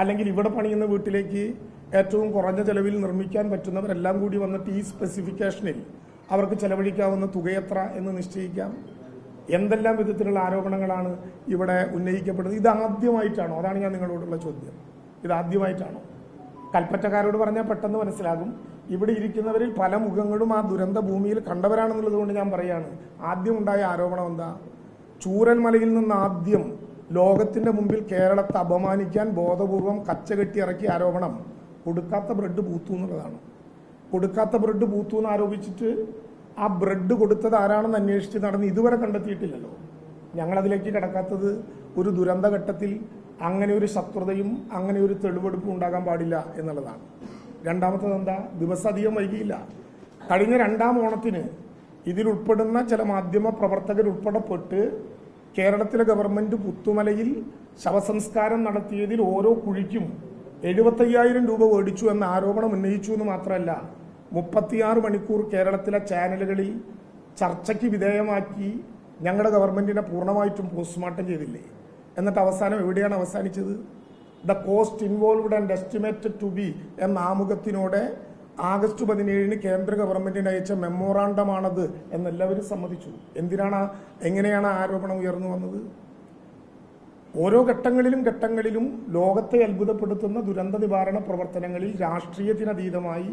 അല്ലെങ്കിൽ ഇവിടെ പണിയുന്ന വീട്ടിലേക്ക് ഏറ്റവും കുറഞ്ഞ ചെലവിൽ നിർമ്മിക്കാൻ പറ്റുന്നവരെല്ലാം കൂടി വന്നിട്ട് ഈ സ്പെസിഫിക്കേഷനിൽ അവർക്ക് ചെലവഴിക്കാവുന്ന തുകയെത്ര എന്ന് നിശ്ചയിക്കാം. എന്തെല്ലാം വിധത്തിലുള്ള ആരോപണങ്ങളാണ് ഇവിടെ ഉന്നയിക്കപ്പെടുന്നത്? ഇത് ആദ്യമായിട്ടാണോ? അതാണ് ഞാൻ നിങ്ങളോടുള്ള ചോദ്യം. ഇത് ആദ്യമായിട്ടാണോ? കൽപ്പറ്റക്കാരോട് പറഞ്ഞാൽ പെട്ടെന്ന് മനസ്സിലാകും. ഇവിടെ ഇരിക്കുന്നവരിൽ പല മുഖങ്ങളും ആ ദുരന്ത ഭൂമിയിൽ കണ്ടവരാണെന്നുള്ളത് കൊണ്ട് ഞാൻ പറയാണ്. ആദ്യം ഉണ്ടായ ആരോപണം എന്താ? ചൂരൻമലയിൽ നിന്ന് ആദ്യം ലോകത്തിന്റെ മുമ്പിൽ കേരളത്തെ അപമാനിക്കാൻ ബോധപൂർവം കച്ചകെട്ടി ഇറക്കിയ ആരോപണം കൊടുക്കാത്ത ബ്രെഡ് പൂത്തു എന്നുള്ളതാണ്. കൊടുക്കാത്ത ബ്രെഡ് പൂത്തു എന്ന് ആരോപിച്ചിട്ട് ആ ബ്രെഡ് കൊടുത്തത് ആരാണെന്ന് അന്വേഷിച്ച് നടന്ന് ഇതുവരെ കണ്ടെത്തിയിട്ടില്ലല്ലോ. ഞങ്ങളതിലേക്ക് കിടക്കാത്തത് ഒരു ദുരന്തഘട്ടത്തിൽ അങ്ങനെ ഒരു ശത്രുതയും അങ്ങനെ ഒരു തെളിവെടുപ്പും ഉണ്ടാകാൻ പാടില്ല എന്നുള്ളതാണ്. രണ്ടാമത്തത് എന്താ? ദിവസം അധികം വൈകിയില്ല. കഴിഞ്ഞ രണ്ടാം ഓണത്തിന് ഇതിലുൾപ്പെടുന്ന ചില മാധ്യമ പ്രവർത്തകർ ഉൾപ്പെടപ്പെട്ട് കേരളത്തിലെ ഗവൺമെന്റ് പുത്തുമലയിൽ ശവസംസ്കാരം നടത്തിയതിൽ ഓരോ കുഴിക്കും എഴുപത്തയ്യായിരം രൂപ മേടിച്ചു എന്ന ആരോപണം ഉന്നയിച്ചു എന്ന് മാത്രമല്ല മുപ്പത്തിയാറ് മണിക്കൂർ കേരളത്തിലെ ചാനലുകളിൽ ചർച്ചയ്ക്ക് വിധേയമാക്കി ഞങ്ങളുടെ ഗവൺമെന്റിനെ പൂർണമായിട്ടും പോസ്റ്റ്മോർട്ടം ചെയ്തില്ലേ? എന്നിട്ട് അവസാനം എവിടെയാണ് അവസാനിച്ചത്? The cost involved and estimated to be എന്ന ആമുഖത്തിനോടെ ആഗസ്റ്റ് പതിനേഴിന് കേന്ദ്ര ഗവൺമെന്റിന് അയച്ച മെമ്മോറാണ്ടമാണത് എന്നെല്ലാവരും സമ്മതിച്ചു. എന്തിനാണ് എങ്ങനെയാണ് ആരോപണം ഉയർന്നു വന്നത്? ഓരോ ഘട്ടങ്ങളിലും ഘട്ടങ്ങളിലും ലോകത്തെ അത്ഭുതപ്പെടുത്തുന്ന ദുരന്ത നിവാരണ പ്രവർത്തനങ്ങളിൽ രാഷ്ട്രീയത്തിനതീതമായി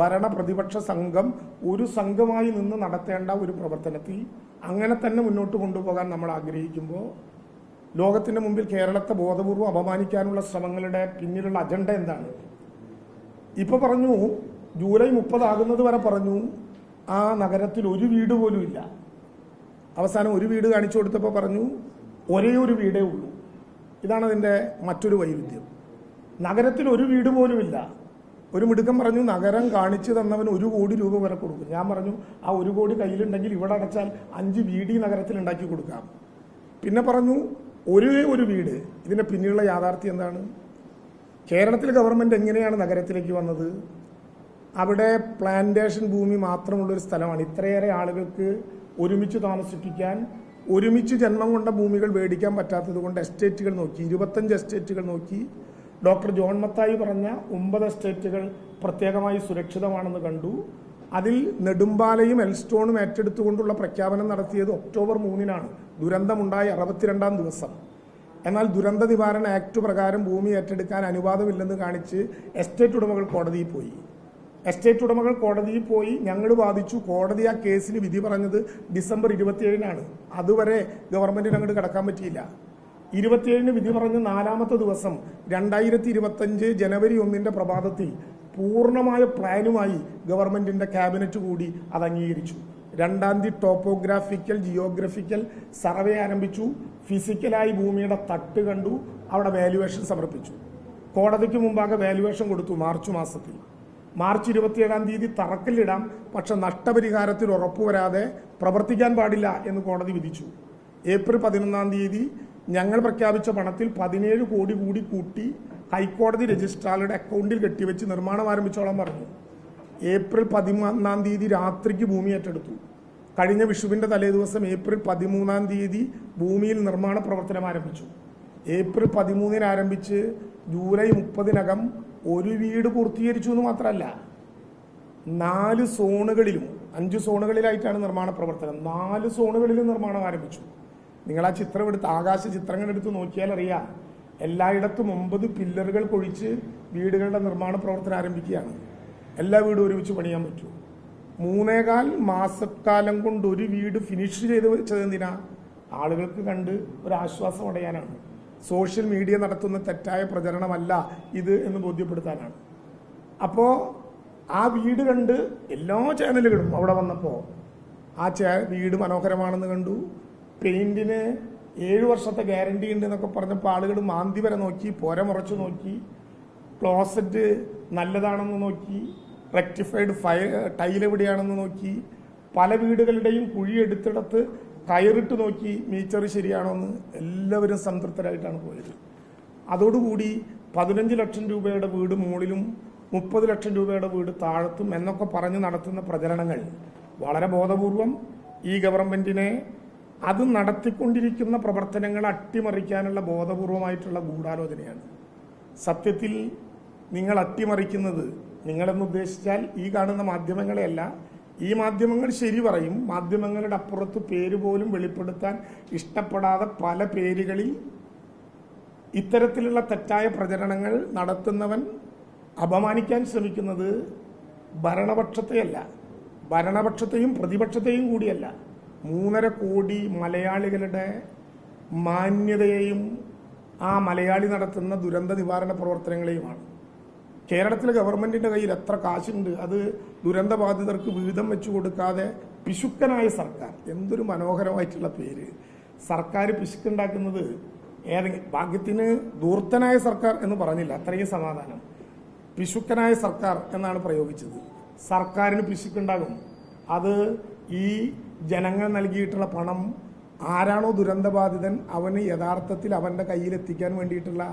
ഭരണ പ്രതിപക്ഷ സംഘം ഒരു സംഘമായി നിന്ന് നടത്തേണ്ട ഒരു പ്രവർത്തനത്തിൽ അങ്ങനെ തന്നെ മുന്നോട്ട് കൊണ്ടുപോകാൻ നമ്മൾ ആഗ്രഹിക്കുമ്പോൾ ലോകത്തിന്റെ മുമ്പിൽ കേരളത്തെ ബോധപൂർവം അപമാനിക്കാനുള്ള ശ്രമങ്ങളുടെ പിന്നിലുള്ള അജണ്ട എന്താണ്? ഇപ്പൊ പറഞ്ഞു ജൂലൈ മുപ്പതാകുന്നത് വരെ പറഞ്ഞു ആ നഗരത്തിൽ ഒരു വീട് പോലും ഇല്ല. അവസാനം ഒരു വീട് കാണിച്ചു കൊടുത്തപ്പോൾ പറഞ്ഞു ഒരേ ഒരു വീടേ ഉള്ളൂ. ഇതാണ് അതിന്റെ മറ്റൊരു വൈരുദ്ധ്യം നഗരത്തിൽ ഒരു വീട് പോലും ഇല്ല. ഒരു മിടുക്കം പറഞ്ഞു നഗരം കാണിച്ചു തന്നവന് ഒരു കോടി രൂപ വരെ കൊടുക്കും. ഞാൻ പറഞ്ഞു ആ ഒരു കോടി കയ്യിലുണ്ടെങ്കിൽ ഇവിടെ അടച്ചാൽ അഞ്ച് വീട് ഈ നഗരത്തിൽ ഉണ്ടാക്കി കൊടുക്കാം. പിന്നെ പറഞ്ഞു ഒരേ ഒരു വീട്. ഇതിന്റെ പിന്നിലുള്ള യാഥാർത്ഥ്യം എന്താണ്? കേരളത്തിലെ ഗവൺമെന്റ് എങ്ങനെയാണ് നഗരത്തിലേക്ക് വന്നത്? അവിടെ പ്ലാന്റേഷൻ ഭൂമി മാത്രമുള്ള ഒരു സ്ഥലമാണ്. ഇത്രയേറെ ആളുകൾക്ക് ഒരുമിച്ച് താമസിപ്പിക്കാൻ ഒരുമിച്ച് ജന്മം കൊണ്ട ഭൂമികൾ മേടിക്കാൻ പറ്റാത്തത് കൊണ്ട് എസ്റ്റേറ്റുകൾ നോക്കി ഇരുപത്തഞ്ച് എസ്റ്റേറ്റുകൾ നോക്കി. ഡോക്ടർ ജോൺ മത്തായി പറഞ്ഞ ഒമ്പത് എസ്റ്റേറ്റുകൾ പ്രത്യേകമായി സുരക്ഷിതമാണെന്ന് കണ്ടു. അതിൽ നെടുമ്പാലയും എൽസ്റ്റോണും ഏറ്റെടുത്തുകൊണ്ടുള്ള പ്രഖ്യാപനം നടത്തിയത് ഒക്ടോബർ മൂന്നിനാണ്. ദുരന്തമുണ്ടായ അറുപത്തിരണ്ടാം ദിവസം. എന്നാൽ ദുരന്ത നിവാരണ ആക്ട് പ്രകാരം ഭൂമി ഏറ്റെടുക്കാൻ അനുവാദമില്ലെന്ന് കാണിച്ച് എസ്റ്റേറ്റ് ഉടമകൾ കോടതിയിൽ പോയി. എസ്റ്റേറ്റ് ഉടമകൾ കോടതിയിൽ പോയി ഞങ്ങൾ വാദിച്ചു. കോടതി ആ കേസിന് വിധി പറഞ്ഞത് ഡിസംബർ ഇരുപത്തിയേഴിനാണ്. അതുവരെ ഗവൺമെന്റിന് അങ്ങോട്ട് കടക്കാൻ പറ്റിയില്ല. ഇരുപത്തിയേഴിന് വിധി പറഞ്ഞ നാലാമത്തെ ദിവസം രണ്ടായിരത്തി ഇരുപത്തഞ്ച് ജനുവരി ഒന്നിന്റെ പ്രഭാതത്തിൽ പൂർണമായ പ്ലാനുമായി ഗവൺമെന്റിന്റെ ക്യാബിനറ്റ് കൂടി അത് അംഗീകരിച്ചു. രണ്ടാം തീയതി ടോപ്പോഗ്രാഫിക്കൽ ജിയോഗ്രഫിക്കൽ സർവേ ആരംഭിച്ചു. ഫിസിക്കലായി ഭൂമിയുടെ തട്ട് കണ്ടു. അവിടെ വാല്യുവേഷൻ സമർപ്പിച്ചു. കോടതിക്ക് മുമ്പാകെ വാല്യുവേഷൻ കൊടുത്തു മാർച്ച് മാസത്തിൽ. മാർച്ച് ഇരുപത്തിയേഴാം തീയതി തറക്കല്ലിടാം പക്ഷെ നഷ്ടപരിഹാരത്തിൽ ഉറപ്പുവരാതെ പ്രവർത്തിക്കാൻ പാടില്ല എന്ന് കോടതി വിധിച്ചു. ഏപ്രിൽ പതിനൊന്നാം തീയതി ഞങ്ങൾ പ്രഖ്യാപിച്ച പണത്തിൽ പതിനേഴ് കോടി കൂടി കൂട്ടി ഹൈക്കോടതി രജിസ്ട്രാറുടെ അക്കൗണ്ടിൽ കെട്ടിവെച്ച് നിർമ്മാണം ആരംഭിച്ചോളാൻ പറഞ്ഞു. ഏപ്രിൽ പതിമൂന്നാം തീയതി രാത്രിക്ക് ഭൂമി ഏറ്റെടുത്തു. കഴിഞ്ഞ വിഷുവിന്റെ തലേദിവസം ഏപ്രിൽ പതിമൂന്നാം തീയതി ഭൂമിയിൽ നിർമ്മാണ പ്രവർത്തനം ആരംഭിച്ചു. ഏപ്രിൽ പതിമൂന്നിന് ആരംഭിച്ച് ജൂലൈ മുപ്പതിനകം ഒരു വീട് പൂർത്തീകരിച്ചു എന്ന് മാത്രമല്ല നാല് സോണുകളിലും അഞ്ച് സോണുകളിലായിട്ടാണ് നിർമ്മാണ പ്രവർത്തനം. നാല് സോണുകളിലും നിർമ്മാണം ആരംഭിച്ചു. നിങ്ങൾ ആ ചിത്രം എടുത്ത് ആകാശ ചിത്രങ്ങൾ എടുത്ത് നോക്കിയാൽ അറിയാം എല്ലായിടത്തും ഒമ്പത് പില്ലറുകൾ കൊഴിച്ച് വീടുകളുടെ നിർമ്മാണ പ്രവർത്തനം ആരംഭിക്കുകയാണ്. എല്ലാ വീടും ഒരുമിച്ച് പണിയാൻ പറ്റൂ. മൂന്നേകാൽ മാസക്കാലം കൊണ്ട് ഒരു വീട് ഫിനിഷ് ചെയ്ത് വെച്ചത് എന്തിനാ? ആളുകൾക്ക് കണ്ട് ഒരു ആശ്വാസം അടയാനാണ്. സോഷ്യൽ മീഡിയ നടത്തുന്ന തെറ്റായ പ്രചരണമല്ല ഇത് എന്ന് ബോധ്യപ്പെടുത്താനാണ്. അപ്പോൾ ആ വീട് കണ്ട് എല്ലാ ചാനലുകളും അവിടെ വന്നപ്പോൾ ആ ചാ വീട് മനോഹരമാണെന്ന് കണ്ടു. പെയിന്റിന് ഏഴ് വർഷത്തെ ഗ്യാരണ്ടി ഉണ്ട് എന്നൊക്കെ പറഞ്ഞപ്പോൾ ആളുകൾ മാന്തി വരെ നോക്കി പോര മുറച്ചു നോക്കി ക്ലോസറ്റ് നല്ലതാണെന്ന് നോക്കി റെക്ടിഫൈഡ് ഫയ ടൈൽ എവിടെയാണെന്ന് നോക്കി പല വീടുകളുടെയും കുഴി എടുത്തിടത്ത് കയറിട്ട് നോക്കി മീറ്റർ ശരിയാണോ എന്ന് എല്ലാവരും സംതൃപ്തരായിട്ടാണ് പോയത്. അതോടുകൂടി പതിനഞ്ച് ലക്ഷം രൂപയുടെ വീട് മുകളിലും മുപ്പത് ലക്ഷം രൂപയുടെ വീട് താഴത്തും എന്നൊക്കെ പറഞ്ഞ് നടത്തുന്ന പ്രചരണങ്ങൾ വളരെ ബോധപൂർവം ഈ ഗവൺമെന്റിനെ അത് നടത്തിക്കൊണ്ടിരിക്കുന്ന പ്രവർത്തനങ്ങൾ അട്ടിമറിക്കാനുള്ള ബോധപൂർവമായിട്ടുള്ള ഗൂഢാലോചനയാണ്. സത്യത്തിൽ നിങ്ങൾ അട്ടിമറിക്കുന്നത് നിങ്ങളെന്ന് ഉദ്ദേശിച്ചാൽ ഈ കാണുന്ന മാധ്യമങ്ങളെയല്ല ഈ മാധ്യമങ്ങൾ ശരി പറയും. മാധ്യമങ്ങളുടെ അപ്പുറത്ത് പേര് പോലും വെളിപ്പെടുത്താൻ ഇഷ്ടപ്പെടാതെ പല പേരുകളിൽ ഇത്തരത്തിലുള്ള തെറ്റായ പ്രചരണങ്ങൾ നടത്തുന്നവൻ അപമാനിക്കാൻ ശ്രമിക്കുന്നത് ഭരണപക്ഷത്തെയല്ല. ഭരണപക്ഷത്തെയും പ്രതിപക്ഷത്തെയും കൂടിയല്ല. മൂന്നര കോടി മലയാളികളുടെ മാന്യതയെയും ആ മലയാളി നടത്തുന്ന ദുരന്ത നിവാരണ പ്രവർത്തനങ്ങളെയുമാണ്. കേരളത്തിലെ ഗവൺമെന്റിന്റെ കയ്യിൽ എത്ര കാശുണ്ട് അത് ദുരന്ത ബാധിതർക്ക് വിഹിതം വെച്ചു കൊടുക്കാതെ പിശുക്കനായ സർക്കാർ. എന്തൊരു മനോഹരമായിട്ടുള്ള പേര്. സർക്കാർ പിശുക്കുണ്ടാക്കുന്നത് ഏതെങ്കിലും ഭാഗ്യത്തിന് ദൂർത്തനായ സർക്കാർ എന്ന് പറഞ്ഞില്ല അത്രയും സമാധാനം. പിശുക്കനായ സർക്കാർ എന്നാണ് പ്രയോഗിച്ചത്. സർക്കാരിന് പിശുക്കുണ്ടാകും. അത് ഈ ജനങ്ങൾ നൽകിയിട്ടുള്ള പണം ആരാണോ ദുരന്തബാധിതൻ അവന് യഥാർത്ഥത്തിൽ അവന്റെ കയ്യിലെത്തിക്കാൻ വേണ്ടിയിട്ടുള്ള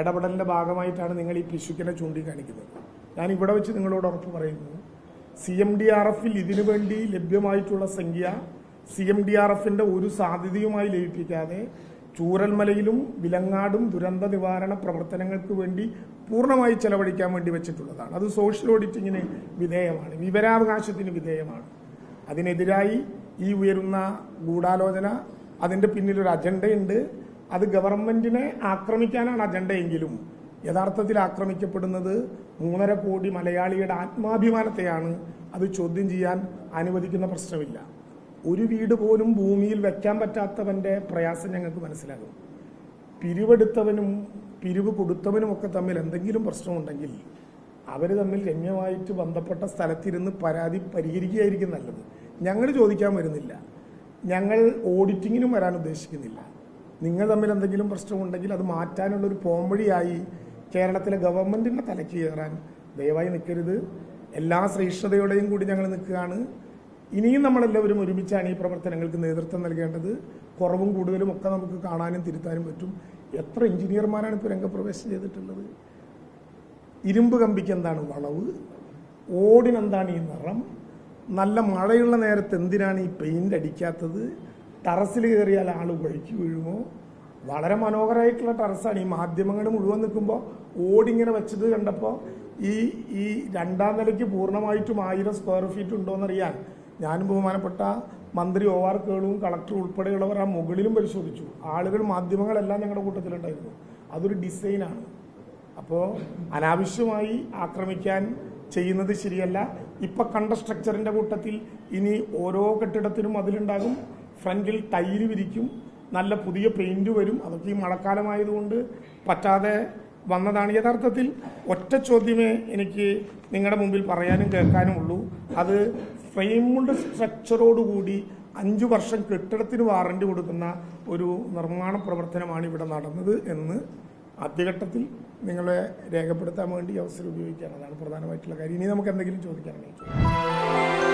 ഇടപെടലിന്റെ ഭാഗമായിട്ടാണ് നിങ്ങൾ ഈ പിശുക്കിനെ ചൂണ്ടിക്കാണിക്കുന്നത്. ഞാൻ ഇവിടെ വെച്ച് നിങ്ങളോട് ഉറപ്പ് പറയുന്നു. സി എം ഡി ആർ എഫിൽ ഇതിനു വേണ്ടി ലഭ്യമായിട്ടുള്ള സംഖ്യ സി എം ഡി ആർ എഫിന്റെ ഒരു സാധ്യതയുമായി ലയിപ്പിക്കാതെ ചൂരൽമലയിലും വിലങ്ങാടും ദുരന്ത നിവാരണ പ്രവർത്തനങ്ങൾക്ക് വേണ്ടി പൂർണമായി ചെലവഴിക്കാൻ വേണ്ടി വെച്ചിട്ടുള്ളതാണ്. അത് സോഷ്യൽ ഓഡിറ്റിങ്ങിന് വിധേയമാണ് വിവരാവകാശത്തിന് വിധേയമാണ്. അതിനെതിരായി ഈ ഉയരുന്ന ഗൂഢാലോചന അതിന്റെ പിന്നിലൊരു അജണ്ടയുണ്ട്. അത് ഗവൺമെന്റിനെ ആക്രമിക്കാനാണ് അജണ്ടയെങ്കിലും യഥാർത്ഥത്തിൽ ആക്രമിക്കപ്പെടുന്നത് മൂന്നര കോടി മലയാളിയുടെ ആത്മാഭിമാനത്തെയാണ്. അത് ചോദ്യം ചെയ്യാൻ അനുവദിക്കുന്ന പ്രശ്നമില്ല. ഒരു വീട് പോലും ഭൂമിയിൽ വെക്കാൻ പറ്റാത്തവന്റെ പ്രയാസം ഞങ്ങൾക്ക് മനസ്സിലാകും. പിരിവെടുത്തവനും പിരിവ് കൊടുത്തവനും ഒക്കെ തമ്മിൽ എന്തെങ്കിലും പ്രശ്നമുണ്ടെങ്കിൽ അവർ തമ്മിൽ രമ്യമായിട്ട് ബന്ധപ്പെട്ട സ്ഥലത്തിരുന്ന് പരാതി പരിഹരിക്കുകയായിരിക്കും നല്ലത്. ഞങ്ങൾ ചോദിക്കാൻ വരുന്നില്ല. ഞങ്ങൾ ഓഡിറ്റിങ്ങിനും വരാൻ ഉദ്ദേശിക്കുന്നില്ല. നിങ്ങൾ തമ്മിൽ എന്തെങ്കിലും പ്രശ്നമുണ്ടെങ്കിൽ അത് മാറ്റാനുള്ള ഒരു പോംവഴിയായി കേരളത്തിലെ ഗവൺമെന്റിന്റെ തലയ്ക്ക് കയറാൻ ദയവായി നിൽക്കരുത്. എല്ലാ ശ്രേഷ്ഠതയോടെയും കൂടി ഞങ്ങൾ നിൽക്കുകയാണ്. ഇനിയും നമ്മളെല്ലാവരും ഒരുമിച്ചാണ് ഈ പ്രവർത്തനങ്ങൾക്ക് നേതൃത്വം നൽകേണ്ടത്. കുറവും കൂടുതലും ഒക്കെ നമുക്ക് കാണാനും തിരുത്താനും പറ്റും. എത്ര എഞ്ചിനീയർമാരാണ് ഇപ്പോൾ രംഗപ്രവേശം ചെയ്തിട്ടുള്ളത്? ഇരുമ്പ് കമ്പിക്ക് എന്താണ് വളവ്? ഓടിനെന്താണ് ഈ നിറം? നല്ല മഴയുള്ള നേരത്ത് എന്തിനാണ് ഈ പെയിന്റ് അടിക്കാത്തത്? ടെറസിൽ കയറിയാൽ ആൾ വഴിക്ക് വീഴുമോ? വളരെ മനോഹരമായിട്ടുള്ള ടെറസാണ്. ഈ മാധ്യമങ്ങൾ മുഴുവൻ നിൽക്കുമ്പോൾ ഓടിങ്ങനെ വെച്ചത് കണ്ടപ്പോൾ ഈ ഈ രണ്ടാം നിലയ്ക്ക് പൂർണമായിട്ടും ആയിരം സ്ക്വയർ ഫീറ്റ് ഉണ്ടോയെന്നറിയാൻ ഞാനും ബഹുമാനപ്പെട്ട മന്ത്രി ഒ ആർ കേളുവും കളക്ടർ ഉൾപ്പെടെയുള്ളവർ ആ മുകളിലും പരിശോധിച്ചു. ആളുകൾ മാധ്യമങ്ങളെല്ലാം ഞങ്ങളുടെ കൂട്ടത്തിലുണ്ടായിരുന്നു. അതൊരു ഡിസൈനാണ് അപ്പോൾ അനാവശ്യമായി ആക്രമിക്കാൻ ചെയ്യുന്നത് ശരിയല്ല. ഇപ്പം കണ്ട സ്ട്രക്ചറിന്റെ കൂട്ടത്തിൽ ഇനി ഓരോ കെട്ടിടത്തിനും അതിലുണ്ടാകും. ഫ്രണ്ടിൽ ടൈൽ വിരിക്കും നല്ല പുതിയ പെയിന്റ് വരും. അതൊക്കെ ഈ മഴക്കാലമായതുകൊണ്ട് പറ്റാതെ വന്നതാണ്. യഥാർത്ഥത്തിൽ ഒറ്റ ചോദ്യമേ എനിക്ക് നിങ്ങളുടെ മുമ്പിൽ പറയാനും കേൾക്കാനും ഉള്ളൂ. അത് ഫ്രെയിംഡ് സ്ട്രക്ചറോടുകൂടി അഞ്ച് വർഷം കെട്ടിടത്തിന് വാറണ്ടി കൊടുക്കുന്ന ഒരു നിർമ്മാണ പ്രവർത്തനമാണ് ഇവിടെ നടന്നത് എന്ന് ആദ്യഘട്ടത്തിൽ നിങ്ങളെ രേഖപ്പെടുത്താൻ വേണ്ടി അവസരം ഉപയോഗിക്കുകയാണ്. അതാണ് പ്രധാനമായിട്ടുള്ള കാര്യം. ഇനി നമുക്ക് എന്തെങ്കിലും ചോദിക്കാനുണ്ടെങ്കിൽ ചോദിക്കാം.